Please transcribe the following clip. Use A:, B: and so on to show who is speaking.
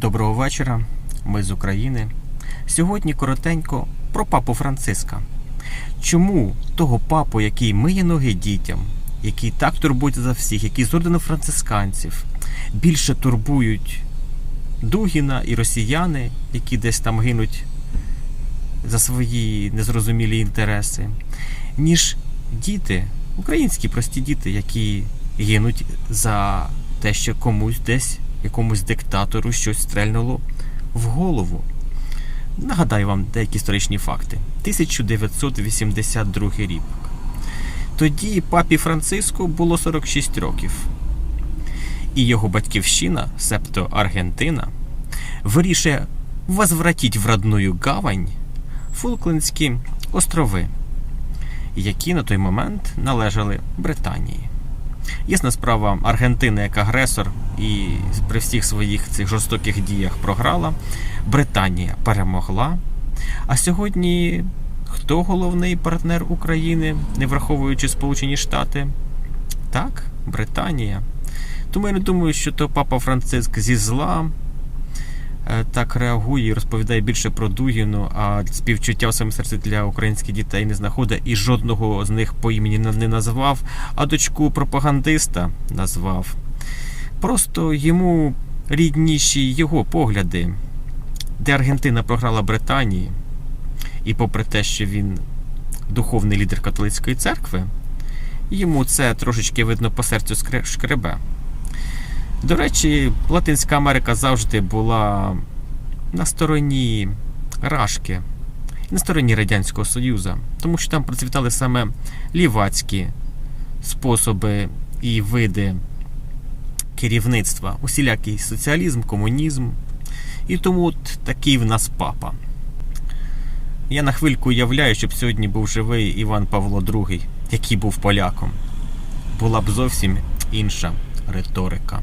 A: Доброго вечора, ми з України. Сьогодні коротенько про папу Франциска. Чому того папу, який миє ноги дітям, який так турбується за всіх, який з ордену францисканців, більше турбують Дугіна і росіяни, які десь там гинуть за свої незрозумілі інтереси, ніж діти, українські прості діти, які гинуть за те, що комусь десь, якомусь диктатору щось стрельнуло в голову. Нагадаю вам деякі історичні факти. 1982 рік. Тоді папі Франциску було 46 років. І його батьківщина, септо Аргентина, вирішує возвратить в родную гавань Фолклендські острови, які на той момент належали Британії. Ясна справа, Аргентина як агресор і при всіх своїх цих жорстоких діях програла. Британія перемогла. А сьогодні хто головний партнер України, не враховуючи Сполучені Штати? Так, Британія. Тому я не думаю, що то папа Франциск зі зла так реагує і розповідає більше про Дугіну, а співчуття в своєму серці для українських дітей не знаходить і жодного з них по імені не- назвав, а дочку пропагандиста назвав. Просто йому рідніші його погляди, де Аргентина програла Британії, і попри те, що він духовний лідер католицької церкви, йому це трошечки видно по серцю шкребе. До речі, Латинська Америка завжди була на стороні Рашки, на стороні Радянського Союзу, тому що там процвітали саме лівацькі способи і види керівництва, усілякий соціалізм, комунізм. І тому от такий в нас папа. Я на хвильку уявляю, щоб сьогодні був живий Іван Павло II, який був поляком. Була б зовсім інша риторика.